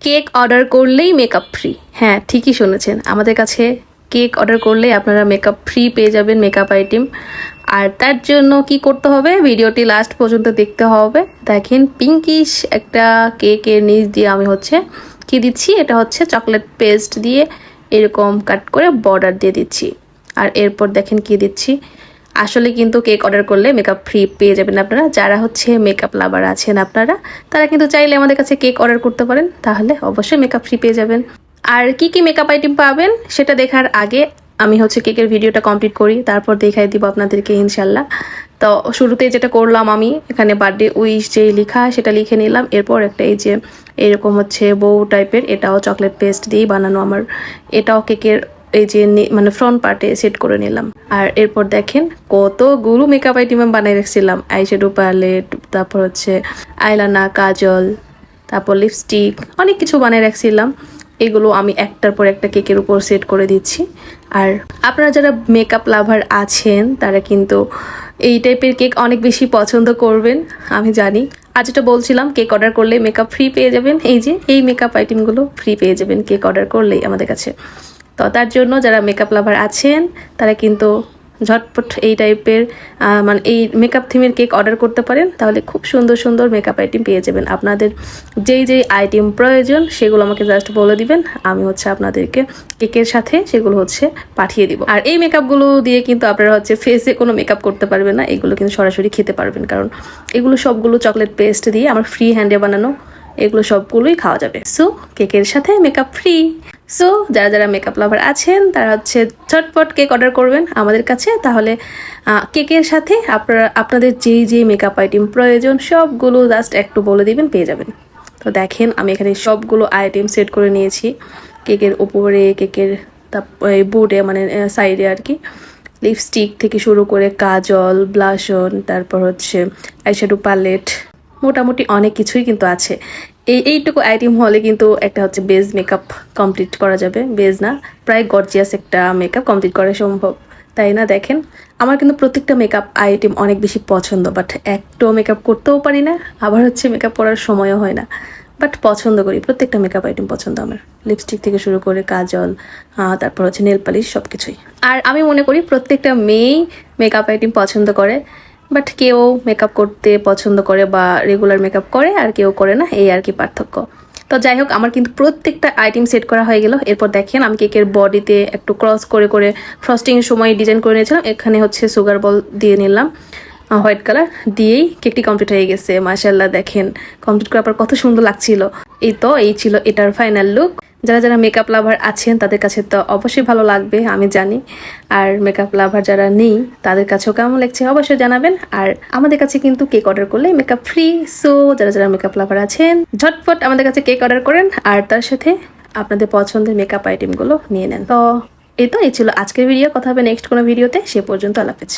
Cake order করলেই makeup free হ্যাঁ ঠিকই শুনেছেন। আমাদের কাছে কেক অর্ডার করলে আপনারা মেকআপ ফ্রি পেয়ে যাবেন মেকআপ আইটেম আর তার জন্য কি করতে হবে? ভিডিওটি লাস্ট পর্যন্ত দেখতে হবে। দেখেন পিঙ্কিশ একটা কেকের নিচ দিয়ে আমি হচ্ছে কি দিচ্ছি? এটা হচ্ছে চকলেট পেস্ট দিয়ে এরকম কাট করে বর্ডার দিয়ে দিচ্ছি। আর এরপর দেখেন কি দিচ্ছি? আসলে কিন্তু কেক অর্ডার করলে মেকআপ ফ্রি পেয়ে যাবেন আপনারা। যারা হচ্ছে মেকআপ লাভার আছেন আপনারা, তারা কিন্তু চাইলে আমাদের কাছে কেক অর্ডার করতে পারেন, তাহলে অবশ্যই মেকআপ ফ্রি পেয়ে যাবেন। আর কি কি মেকআপ আইটেম পাবেন, সেটা দেখার আগে আমি হচ্ছে কেকের ভিডিওটা কমপ্লিট করি, তারপর দেখাই দিব আপনাদেরকে ইনশাল্লাহ তো শুরুতে যেটা করলাম আমি, এখানে বার্থডে উইশ যে লেখা, সেটা লিখে নিলাম। এরপর একটা এই যে এরকম হচ্ছে বউ টাইপের এটাও চকলেট পেস্ট দিয়েই বানানো আমার। এটাও কেকের এই যে মানে ফ্রন্ট পার্টে সেট করে নিলাম। আর এরপর দেখেন কতগুলো মেকআপ আইটেম আমি বানিয়ে রেখেছিলাম। আইশ্যাডো প্যালেট তারপর হচ্ছে আইলানা কাজল, তারপর লিপস্টিক অনেক কিছু বানিয়ে রাখছিলাম। এগুলো আমি একটার পর একটা কেকের উপর সেট করে দিচ্ছি। আর আপনারা যারা মেকআপ লাভার আছেন, তারা কিন্তু এই টাইপের কেক অনেক বেশি পছন্দ করবেন, আমি জানি। আজ যেটা বলছিলাম কেক অর্ডার করলে মেকআপ ফ্রি পেয়ে যাবেন। এই যে, এই মেকআপ আইটেমগুলো ফ্রি পেয়ে যাবেন কেক অর্ডার করলেই আমাদের কাছে। তো তার জন্য যারা মেকআপ লাভার আছেন, তারা কিন্তু ঝটপট এই টাইপের মানে এই মেকআপ থিমের কেক অর্ডার করতে পারেন, তাহলে খুব সুন্দর সুন্দর মেকআপ আইটেম পেয়ে যাবেন। আপনাদের যেই যেই আইটেম প্রয়োজন, সেগুলো আমাকে জাস্ট বলে দিবেন, আমি হচ্ছে আপনাদেরকে কেকের সাথে সেগুলো হচ্ছে পাঠিয়ে দিব। আর এই মেকআপগুলো দিয়ে কিন্তু আপনারা হচ্ছে ফেসে কোনো মেকআপ করতে পারবেন না, এগুলো কিন্তু সরাসরি খেতে পারবেন। কারণ এগুলো সবগুলো চকলেট পেস্ট দিয়ে আমার ফ্রি হ্যান্ডে বানানো এগুলো সবগুলোই খাওয়া যাবে। সো কেকের সাথে মেকআপ ফ্রি সো যারা যারা মেকআপ লাভার আছেন, তারা হচ্ছে ঝটপট কেক অর্ডার করবেন আমাদের কাছে। তাহলে কেকের সাথে আপনারা, আপনাদের যেই যেই মেকআপ আইটেম প্রয়োজন, সবগুলো জাস্ট একটু বলে দিবেন, পেয়ে যাবেন। তো দেখেন, আমি এখানে সবগুলো আইটেম সেট করে নিয়েছি। কেকের ওপরে কেকের বোর্ডে মানে সাইডে আর কি। লিপস্টিক থেকে শুরু করে কাজল ব্লাশন তারপর হচ্ছে আইশ্যাডো প্যালেট মোটামুটি অনেক কিছুই কিন্তু আছে। এই, এইটুকু আইটেম হলে কিন্তু একটা হচ্ছে বেজ মেকআপ কমপ্লিট করা যাবে। বেজ না, প্রায় গর্জিয়াস একটা মেকআপ কমপ্লিট করা সম্ভব। তাই না? দেখেন, আমার কিন্তু প্রত্যেকটা মেকআপ আইটেম অনেক বেশি পছন্দ বাট একটাও মেকআপ করতেও পারি না, আবার হচ্ছে মেকআপ করার সময়ও হয় না। বাট পছন্দ করি, প্রত্যেকটা মেকআপ আইটেম পছন্দ আমার। লিপস্টিক থেকে শুরু করে কাজল তারপর হচ্ছে নেল পালিশ সব কিছুই আর আমি মনে করি প্রত্যেকটা মেয়েই মেকআপ আইটেম পছন্দ করে। বাট কেউ মেকআপ করতে পছন্দ করে বা রেগুলার মেকআপ করে আর কেউ করে না, এই আর কি পার্থক্য। তো যাই হোক, আমার কিন্তু প্রত্যেকটা আইটেম সেট করা হয়ে গেল। এরপর দেখেন, আমি কেকের বডিতে একটু ক্রস করে করে ফ্রস্টিং এর সময় ডিজাইন করে নিয়েছিলাম। এখানে হচ্ছে সুগার বল দিয়ে নিলাম হোয়াইট কালার দিয়েই কেকটি কমপ্লিট হয়ে গেছে। মাশাল্লাহ দেখেন কমপ্লিট করার পর কত সুন্দর লাগছিল। এই তো, এই ছিল এটার ফাইনাল লুক যারা যারা মেকআপ লাভার আছেন, তাদের কাছে তো অবশ্যই ভালো লাগবে, আমি জানি। আর মেকআপ লাভার যারা নেই, তাদের কাছেও কেমন লাগছে অবশ্যই জানাবেন। আর আমাদের কাছে কিন্তু কেক অর্ডার করলে মেকআপ ফ্রি সো যারা যারা মেকআপ লাভার আছেন, ঝটপট আমাদের কাছে কেক অর্ডার করেন। আর তার সাথে আপনাদের পছন্দের মেকআপ আইটেমগুলো নিয়ে নেন। তো এই তো, এই ছিল আজকের ভিডিও কথা হবে নেক্সট কোনো ভিডিওতে সে পর্যন্ত আলাপেছ